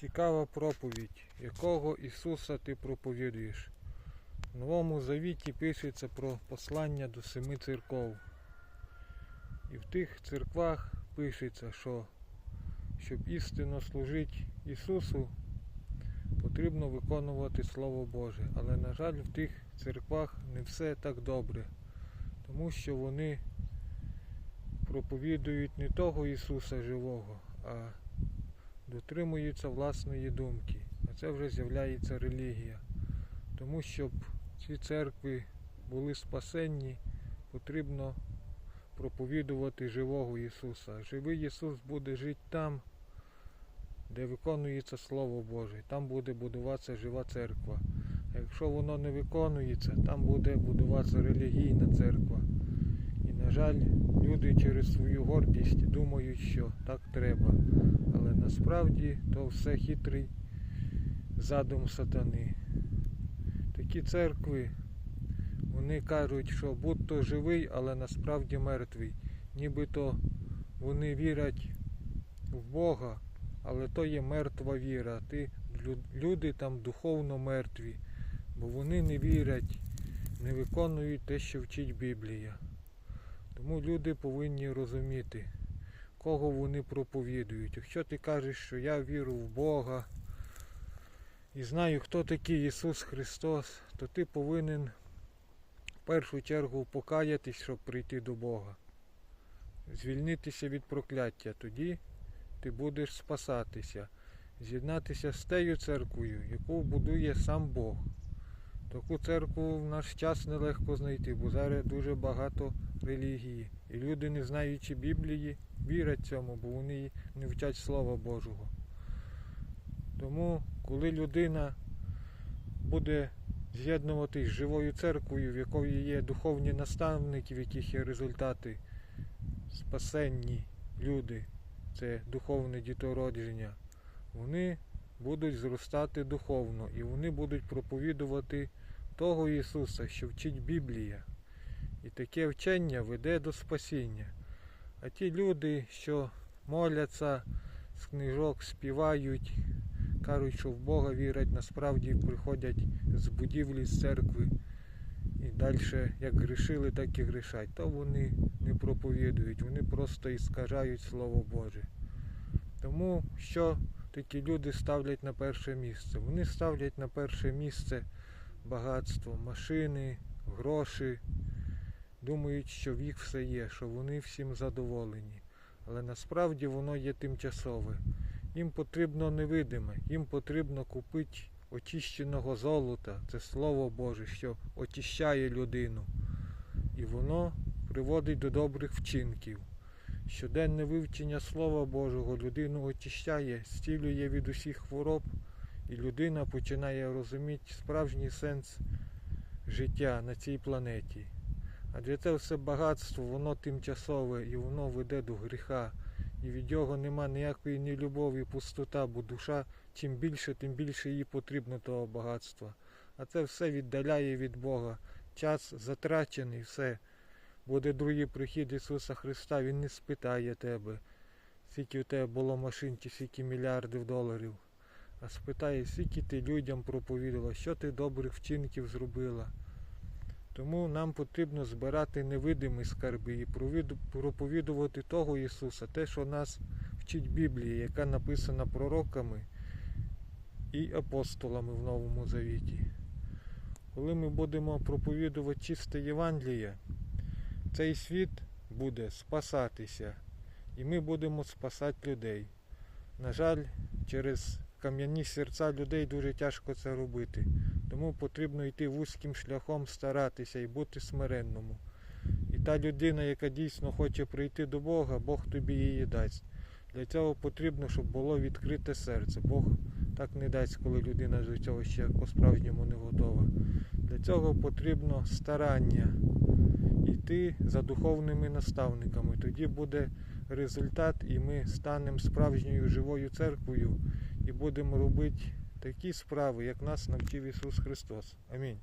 Цікава проповідь, якого Ісуса ти проповідуєш. В Новому Завіті пишеться про послання до семи церков. І в тих церквах пишеться, що щоб істинно служити Ісусу, потрібно виконувати Слово Боже. Але, на жаль, в тих церквах не все так добре, тому що вони проповідують не того Ісуса живого, а дотримуються власної думки. А це вже з'являється релігія. Тому щоб ці церкви були спасенні, потрібно проповідувати живого Ісуса. Живий Ісус буде жити там, де виконується Слово Боже. Там буде будуватися жива церква. А якщо воно не виконується, там буде будуватися релігійна церква. Жаль, люди через свою гордість думають, що так треба. Але насправді то все хитрий задум сатани. Такі церкви, вони кажуть, що будь-то живий, але насправді мертвий. Нібито вони вірять в Бога, але то є мертва віра. Ти, люди там духовно мертві, бо вони не вірять, не виконують те, що вчить Біблія. Тому люди повинні розуміти, кого вони проповідують. Якщо ти кажеш, що я вірю в Бога і знаю, хто такий Ісус Христос, то ти повинен в першу чергу покаятись, щоб прийти до Бога. Звільнитися від прокляття. Тоді ти будеш спасатися, з'єднатися з тею церквою, яку будує сам Бог. Таку церкву в наш час нелегко знайти, бо зараз дуже багато релігії. І люди, не знаючи Біблії, вірять цьому, бо вони не вчать Слова Божого. Тому, коли людина буде з'єднуватись з живою церквою, в якої є духовні наставники, в яких є результати спасенні люди, це духовне дітородження, вони будуть зростати духовно і вони будуть проповідувати того Ісуса, що вчить Біблія. І таке вчення веде до спасіння. А ті люди, що моляться з книжок, співають, кажуть, що в Бога вірять, насправді приходять з будівлі з церкви і далі як грішили, так і грішать. То вони не проповідують, вони просто іскажають Слово Боже. Тому що такі люди ставлять на перше місце? Вони ставлять на перше місце багатство, машини, гроші. Думають, що в їх все є, що вони всім задоволені. Але насправді воно є тимчасове. Їм потрібно невидиме, їм потрібно купити очищеного золота, це Слово Боже, що очищає людину. І воно приводить до добрих вчинків. Щоденне вивчення Слова Божого людину очищає, зцілює від усіх хвороб, і людина починає розуміти справжній сенс життя на цій планеті. Адже це все багатство, воно тимчасове і воно веде до гріха. І від його нема ніякої ні любові, пустота, бо душа чим більше, тим більше їй потрібно того багатства. А це все віддаляє від Бога. Час затрачений, все. Буде другий прихід Ісуса Христа, Він не спитає тебе, скільки у тебе було машин чи скільки мільярдів доларів. А спитає, скільки ти людям проповідала, що ти добрих вчинків зробила. Тому нам потрібно збирати невидимі скарби і проповідувати того Ісуса, те, що нас вчить Біблія, яка написана пророками і апостолами в Новому Завіті. Коли ми будемо проповідувати чисте Євангеліє, цей світ буде спасатися, і ми будемо спасати людей. На жаль, через кам'яні серця людей дуже тяжко це робити. Тому потрібно йти вузьким шляхом, старатися і бути смиренному. І та людина, яка дійсно хоче прийти до Бога, Бог тобі її дасть. Для цього потрібно, щоб було відкрите серце. Бог так не дасть, коли людина до цього ще по-справжньому не готова. Для цього потрібно старання йти за духовними наставниками. Тоді буде результат, і ми станемо справжньою живою церквою і будемо робити такі справи, як нас навчив Ісус Христос. Амінь.